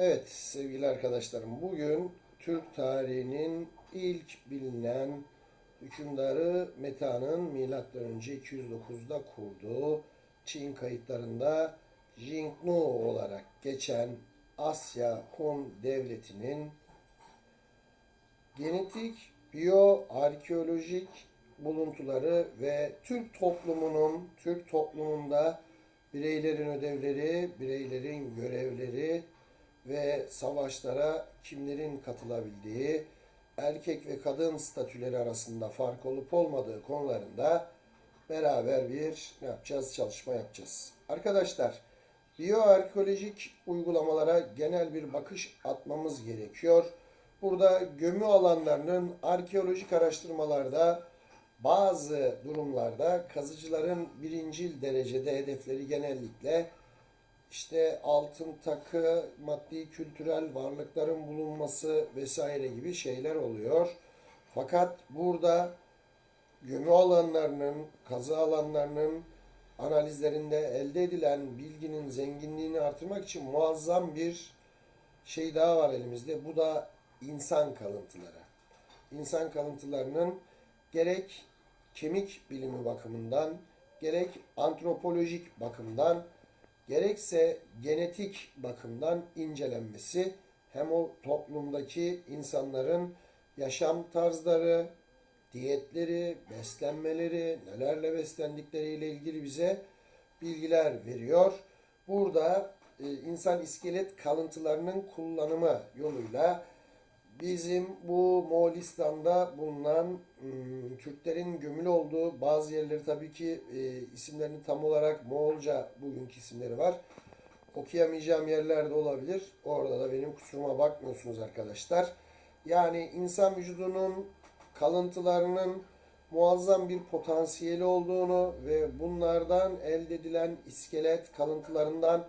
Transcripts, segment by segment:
Evet sevgili arkadaşlarım bugün Türk tarihinin ilk bilinen hükümdarı Meta'nın M.Ö. 209'da kurduğu Çin kayıtlarında Jingnu olarak geçen Asya Hun devletinin genetik, biyoarkeolojik buluntuları ve Türk toplumunun, Türk toplumunda bireylerin ödevleri, bireylerin görevleri ve savaşlara kimlerin katılabildiği, erkek ve kadın statüleri arasında fark olup olmadığı konularında beraber bir ne yapacağız? Çalışma yapacağız. Arkadaşlar, biyoarkeolojik uygulamalara genel bir bakış atmamız gerekiyor. Burada gömü alanlarının arkeolojik araştırmalarda bazı durumlarda kazıcıların birincil derecede hedefleri genellikle işte altın takı, maddi kültürel varlıkların bulunması vesaire gibi şeyler oluyor. Fakat burada gömü alanlarının, kazı alanlarının analizlerinde elde edilen bilginin zenginliğini artırmak için muazzam bir şey daha var elimizde. Bu da insan kalıntıları. İnsan kalıntılarının gerek kemik bilimi bakımından, gerek antropolojik bakımdan, gerekse genetik bakımdan incelenmesi hem o toplumdaki insanların yaşam tarzları, diyetleri, beslenmeleri, nelerle beslendikleriyle ilgili bize bilgiler veriyor. Burada e, insan iskelet kalıntılarının kullanımı yoluyla bizim bu Moğolistan'da bulunan ım, Türklerin gömülü olduğu bazı yerleri tabii ki e, isimlerini tam olarak Moğolca bugünkü isimleri var. Okuyamayacağım yerlerde olabilir. Orada da benim kusuruma bakmıyorsunuz arkadaşlar. Yani insan vücudunun kalıntılarının muazzam bir potansiyeli olduğunu ve bunlardan elde edilen iskelet kalıntılarından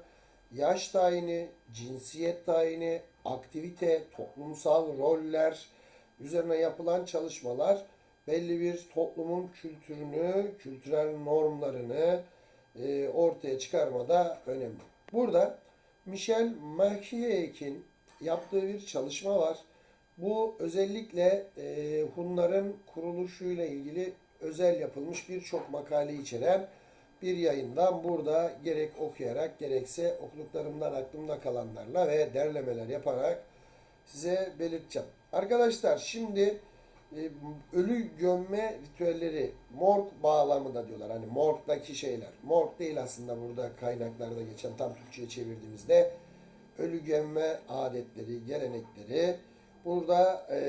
yaş tayini, cinsiyet tayini, aktivite, toplumsal roller üzerine yapılan çalışmalar belli bir toplumun kültürünü, kültürel normlarını e, ortaya çıkarmada önemli. Burada Michel Machiavelli'nin yaptığı bir çalışma var. Bu özellikle e, Hunların kuruluşuyla ilgili özel yapılmış birçok makale içeren bir yayından burada gerek okuyarak gerekse okuduklarımdan aklımda kalanlarla ve derlemeler yaparak size belirteceğim. Arkadaşlar şimdi e, ölü gömme ritüelleri morg bağlamında diyorlar. Hani morgdaki şeyler. Morg değil aslında burada kaynaklarda geçen tam Türkçe'ye çevirdiğimizde ölü gömme adetleri, gelenekleri burada e,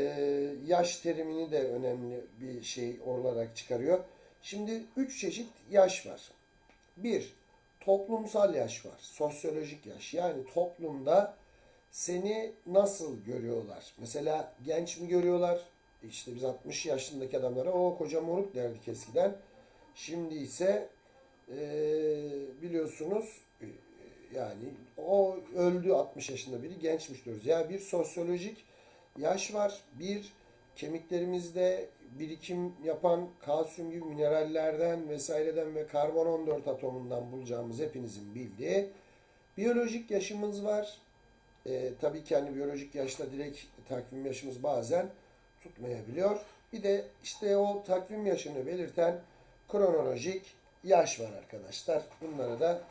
yaş terimini de önemli bir şey olarak çıkarıyor. Şimdi üç çeşit yaş var. Bir, toplumsal yaş var. Sosyolojik yaş. Yani toplumda seni nasıl görüyorlar? Mesela genç mi görüyorlar? İşte biz 60 yaşındaki adamlara o koca moruk derdik eskiden. Şimdi ise e, biliyorsunuz yani o öldü 60 yaşında biri gençmiş diyoruz. Ya bir sosyolojik yaş var. Bir kemiklerimizde birikim yapan kalsiyum gibi minerallerden vesaireden ve karbon 14 atomundan bulacağımız hepinizin bildiği biyolojik yaşımız var. E, tabii ki hani biyolojik yaşla direkt takvim yaşımız bazen tutmayabiliyor. Bir de işte o takvim yaşını belirten kronolojik yaş var arkadaşlar. Bunları da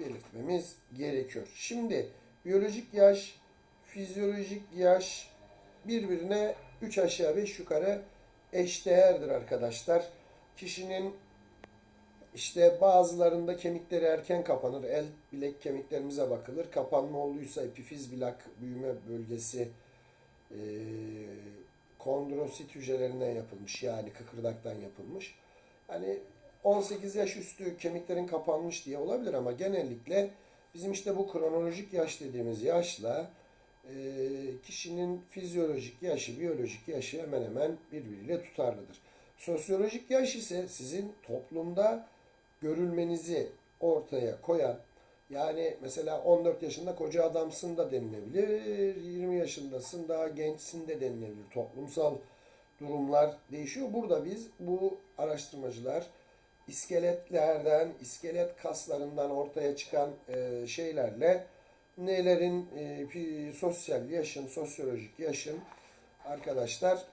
belirtmemiz gerekiyor. Şimdi biyolojik yaş, fizyolojik yaş birbirine 3 aşağı 5 yukarı eşdeğerdir arkadaşlar. Kişinin işte bazılarında kemikleri erken kapanır. El bilek kemiklerimize bakılır. Kapanma olduysa epifiz bilak büyüme bölgesi e, kondrosit hücrelerinden yapılmış. Yani kıkırdaktan yapılmış. Hani 18 yaş üstü kemiklerin kapanmış diye olabilir ama genellikle bizim işte bu kronolojik yaş dediğimiz yaşla kişinin fizyolojik yaşı, biyolojik yaşı hemen hemen birbiriyle tutarlıdır. Sosyolojik yaş ise sizin toplumda görülmenizi ortaya koyan, yani mesela 14 yaşında koca adamsın da denilebilir, 20 yaşındasın daha gençsin de denilebilir. Toplumsal durumlar değişiyor. Burada biz bu araştırmacılar iskeletlerden, iskelet kaslarından ortaya çıkan e, şeylerle nelerin e, sosyal yaşın, sosyolojik yaşın arkadaşlar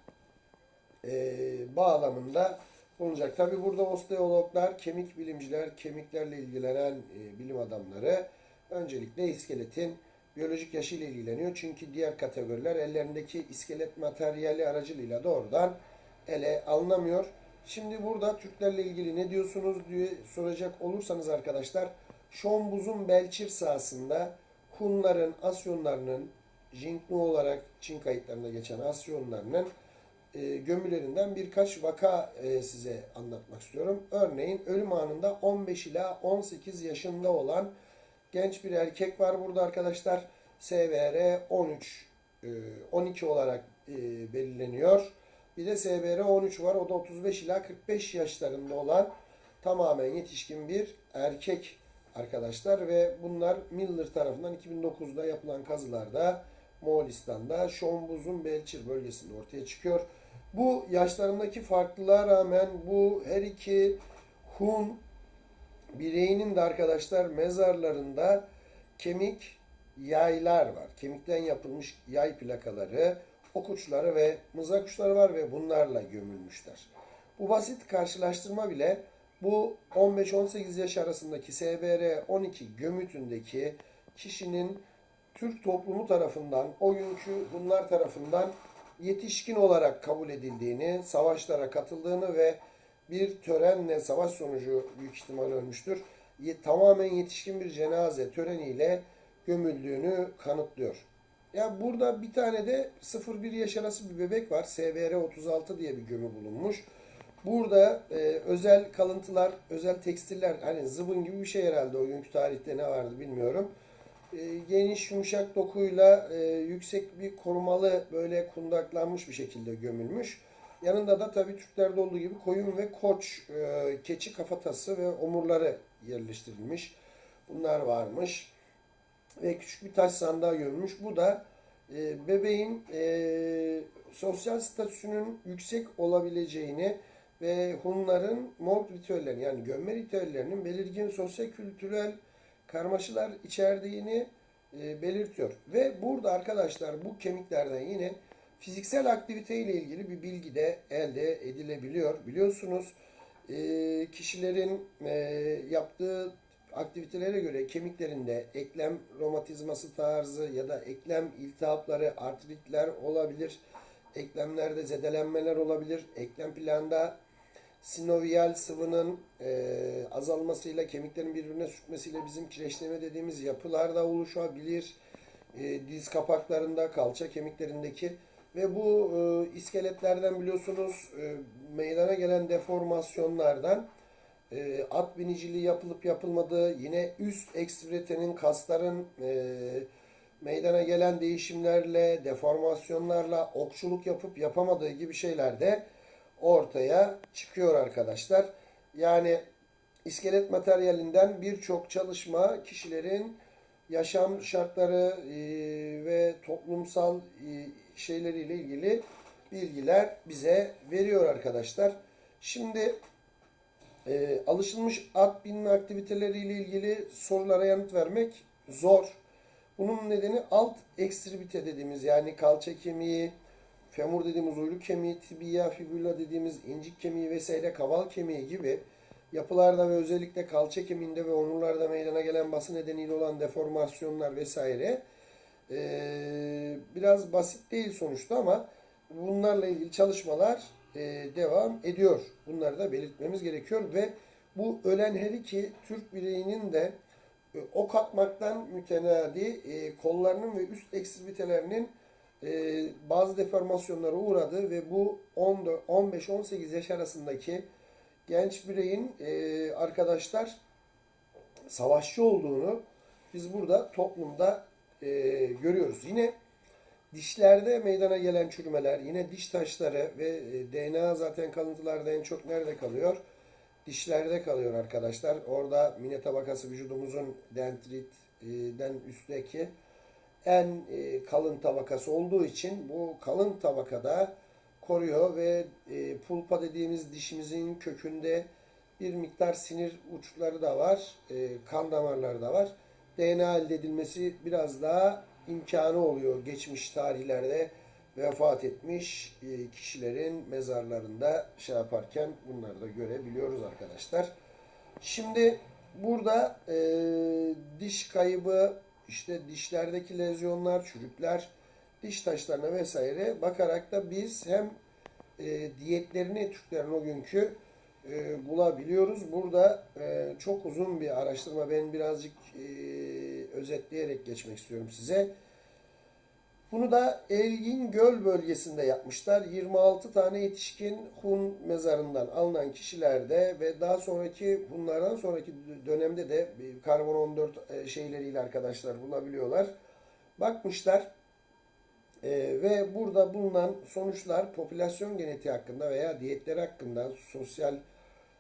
e, bağlamında bulunacak. Tabi burada osteologlar, kemik bilimciler, kemiklerle ilgilenen e, bilim adamları öncelikle iskeletin biyolojik yaşıyla ilgileniyor. Çünkü diğer kategoriler ellerindeki iskelet materyali aracılığıyla doğrudan ele alınamıyor. Şimdi burada Türklerle ilgili ne diyorsunuz diye soracak olursanız arkadaşlar Şombuz'un Belçir sahasında Hunların, Asyonlarının Jinknu olarak Çin kayıtlarında geçen Asyonlarının e, gömülerinden birkaç vaka e, size anlatmak istiyorum. Örneğin ölüm anında 15 ila 18 yaşında olan genç bir erkek var burada arkadaşlar. SVR 13 e, 12 olarak e, belirleniyor. Bir de SVR 13 var. O da 35 ila 45 yaşlarında olan tamamen yetişkin bir erkek arkadaşlar ve bunlar Miller tarafından 2009'da yapılan kazılarda Moğolistan'da Şombuz'un Belçir bölgesinde ortaya çıkıyor. Bu yaşlarındaki farklılığa rağmen bu her iki Hun bireyinin de arkadaşlar mezarlarında kemik yaylar var. Kemikten yapılmış yay plakaları, ok uçları ve mızrak uçları var ve bunlarla gömülmüşler. Bu basit karşılaştırma bile bu 15-18 yaş arasındaki SBR 12 gömütündeki kişinin Türk toplumu tarafından, o günkü bunlar tarafından yetişkin olarak kabul edildiğini, savaşlara katıldığını ve bir törenle savaş sonucu büyük ihtimal ölmüştür. Tamamen yetişkin bir cenaze töreniyle gömüldüğünü kanıtlıyor. Ya burada bir tane de 0-1 yaş arası bir bebek var. SBR 36 diye bir gömü bulunmuş. Burada e, özel kalıntılar, özel tekstiller, hani zıbın gibi bir şey herhalde o günkü tarihte ne vardı bilmiyorum. E, geniş yumuşak dokuyla e, yüksek bir korumalı böyle kundaklanmış bir şekilde gömülmüş. Yanında da tabii Türklerde olduğu gibi koyun ve koç, e, keçi kafatası ve omurları yerleştirilmiş. Bunlar varmış. Ve küçük bir taş sandığa gömülmüş. Bu da e, bebeğin e, sosyal statüsünün yüksek olabileceğini ve Hunların morg ritüellerinin yani gömme ritüellerinin belirgin sosyal kültürel karmaşalar içerdiğini e, belirtiyor. Ve burada arkadaşlar bu kemiklerden yine fiziksel aktivite ile ilgili bir bilgi de elde edilebiliyor. Biliyorsunuz e, kişilerin e, yaptığı aktivitelere göre kemiklerinde eklem romatizması tarzı ya da eklem iltihapları, artritler olabilir. Eklemlerde zedelenmeler olabilir. Eklem planda sinovial sıvının e, azalmasıyla kemiklerin birbirine sürtmesiyle bizim kireçleme dediğimiz yapılar da oluşabilir. E, diz kapaklarında, kalça kemiklerindeki ve bu e, iskeletlerden biliyorsunuz e, meydana gelen deformasyonlardan e, at biniciliği yapılıp yapılmadığı, yine üst ekstremitenin kasların e, meydana gelen değişimlerle, deformasyonlarla okçuluk yapıp yapamadığı gibi şeyler de ortaya çıkıyor arkadaşlar. Yani iskelet materyalinden birçok çalışma kişilerin yaşam şartları e, ve toplumsal e, şeyleriyle ilgili bilgiler bize veriyor arkadaşlar. Şimdi e, alışılmış at binme aktiviteleriyle ilgili sorulara yanıt vermek zor. Bunun nedeni alt ekstremite dediğimiz yani kalça kemiği, femur dediğimiz uyluk kemiği, tibia, fibula dediğimiz incik kemiği vesaire kaval kemiği gibi yapılarda ve özellikle kalça kemiğinde ve omurlarda meydana gelen bası nedeniyle olan deformasyonlar vesaire e, biraz basit değil sonuçta ama bunlarla ilgili çalışmalar e, devam ediyor. Bunları da belirtmemiz gerekiyor ve bu ölen her iki Türk bireyinin de e, ok atmaktan mütenadi e, kollarının ve üst ekstremitelerinin e, bazı deformasyonlara uğradı ve bu 15-18 yaş arasındaki genç bireyin e, arkadaşlar savaşçı olduğunu biz burada toplumda e, görüyoruz. Yine dişlerde meydana gelen çürümeler, yine diş taşları ve e, DNA zaten kalıntılarda en çok nerede kalıyor? Dişlerde kalıyor arkadaşlar. Orada mine tabakası vücudumuzun dentritten üstteki en e, kalın tabakası olduğu için bu kalın tabakada koruyor ve e, pulpa dediğimiz dişimizin kökünde bir miktar sinir uçları da var, e, kan damarları da var DNA elde edilmesi biraz daha imkanı oluyor geçmiş tarihlerde vefat etmiş kişilerin mezarlarında şey yaparken bunları da görebiliyoruz arkadaşlar. Şimdi burada e, diş kaybı, işte dişlerdeki lezyonlar, çürükler, diş taşlarına vesaire bakarak da biz hem e, diyetlerini Türklerin o günkü e, bulabiliyoruz. Burada e, çok uzun bir araştırma. Ben birazcık e, özetleyerek geçmek istiyorum size. Bunu da Elgin Göl bölgesinde yapmışlar. 26 tane yetişkin Hun mezarından alınan kişilerde ve daha sonraki Hunlardan sonraki dönemde de karbon 14 e, şeyleriyle arkadaşlar bulabiliyorlar. Bakmışlar e, ve burada bulunan sonuçlar popülasyon genetiği hakkında veya diyetleri hakkında, sosyal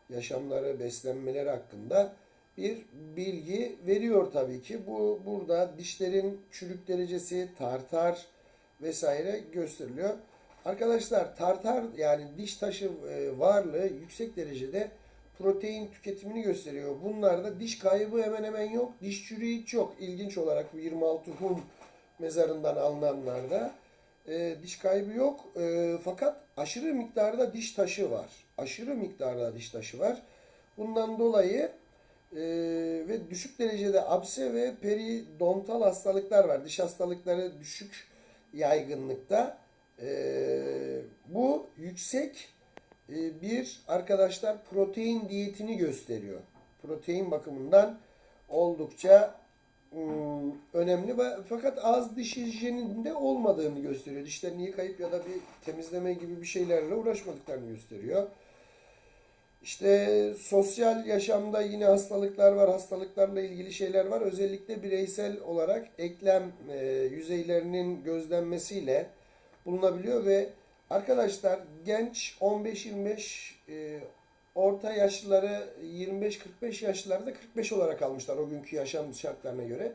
yaşamları, beslenmeleri hakkında bir bilgi veriyor tabii ki. Bu burada dişlerin çürük derecesi, tartar vesaire gösteriliyor. Arkadaşlar tartar yani diş taşı e, varlığı yüksek derecede protein tüketimini gösteriyor. Bunlarda diş kaybı hemen hemen yok. Diş çürüğü hiç yok. İlginç olarak bu 26 Hun mezarından alınanlarda e, diş kaybı yok. E, fakat aşırı miktarda diş taşı var. Aşırı miktarda diş taşı var. Bundan dolayı e, ve düşük derecede apse ve periodontal hastalıklar var. Diş hastalıkları düşük yaygınlıkta. E, bu yüksek e, bir arkadaşlar protein diyetini gösteriyor. Protein bakımından oldukça ım, önemli ve fakat az diş hijyeninde olmadığını gösteriyor. Dişlerini yıkayıp ya da bir temizleme gibi bir şeylerle uğraşmadıklarını gösteriyor. İşte sosyal yaşamda yine hastalıklar var, hastalıklarla ilgili şeyler var. Özellikle bireysel olarak eklem e, yüzeylerinin gözlenmesiyle bulunabiliyor ve arkadaşlar genç 15-25 e, orta yaşlıları 25-45 yaşlılarda 45 olarak almışlar o günkü yaşam şartlarına göre.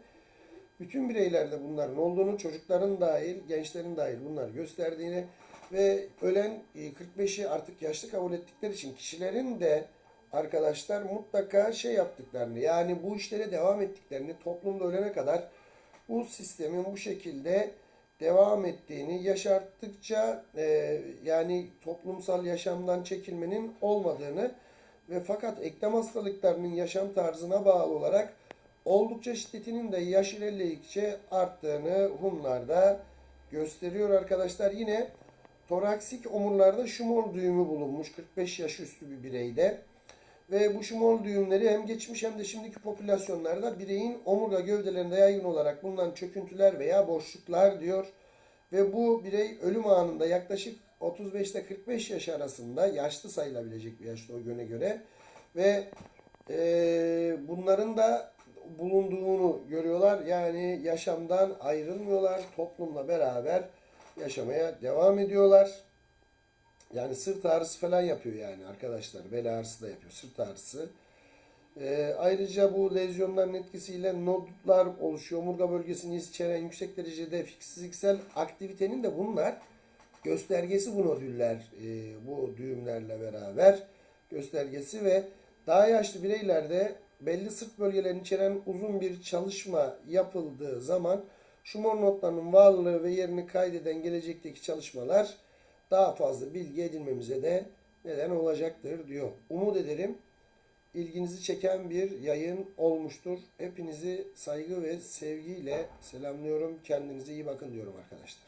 Bütün bireylerde bunların olduğunu, çocukların dahil, gençlerin dahil bunlar gösterdiğini ve ölen e, 45'i artık yaşlı kabul ettikleri için kişilerin de arkadaşlar mutlaka şey yaptıklarını yani bu işlere devam ettiklerini toplumda ölene kadar bu sistemin bu şekilde devam ettiğini yaşarttıkça e, yani toplumsal yaşamdan çekilmenin olmadığını ve fakat eklem hastalıklarının yaşam tarzına bağlı olarak oldukça şiddetinin de yaş ilerledikçe arttığını Hunlarda gösteriyor arkadaşlar. Yine toraksik omurlarda şumol düğümü bulunmuş 45 yaş üstü bir bireyde. Ve bu şumol düğümleri hem geçmiş hem de şimdiki popülasyonlarda bireyin omurga gövdelerinde yaygın olarak bulunan çöküntüler veya boşluklar diyor. Ve bu birey ölüm anında yaklaşık 35 ile 45 yaş arasında yaşlı sayılabilecek bir yaşta o güne göre. Ve e, bunların da bulunduğunu görüyorlar. Yani yaşamdan ayrılmıyorlar. Toplumla beraber yaşamaya devam ediyorlar. Yani sırt ağrısı falan yapıyor yani arkadaşlar. Bel ağrısı da yapıyor. Sırt ağrısı. Ee, ayrıca bu lezyonların etkisiyle nodlar oluşuyor. Omurga bölgesini içeren yüksek derecede fiziksel aktivitenin de bunlar göstergesi bu nodüller, e, bu düğümlerle beraber göstergesi ve daha yaşlı bireylerde belli sırt bölgelerini içeren uzun bir çalışma yapıldığı zaman Şumor notlarının varlığı ve yerini kaydeden gelecekteki çalışmalar daha fazla bilgi edinmemize de neden olacaktır diyor. Umut ederim ilginizi çeken bir yayın olmuştur. Hepinizi saygı ve sevgiyle selamlıyorum. Kendinize iyi bakın diyorum arkadaşlar.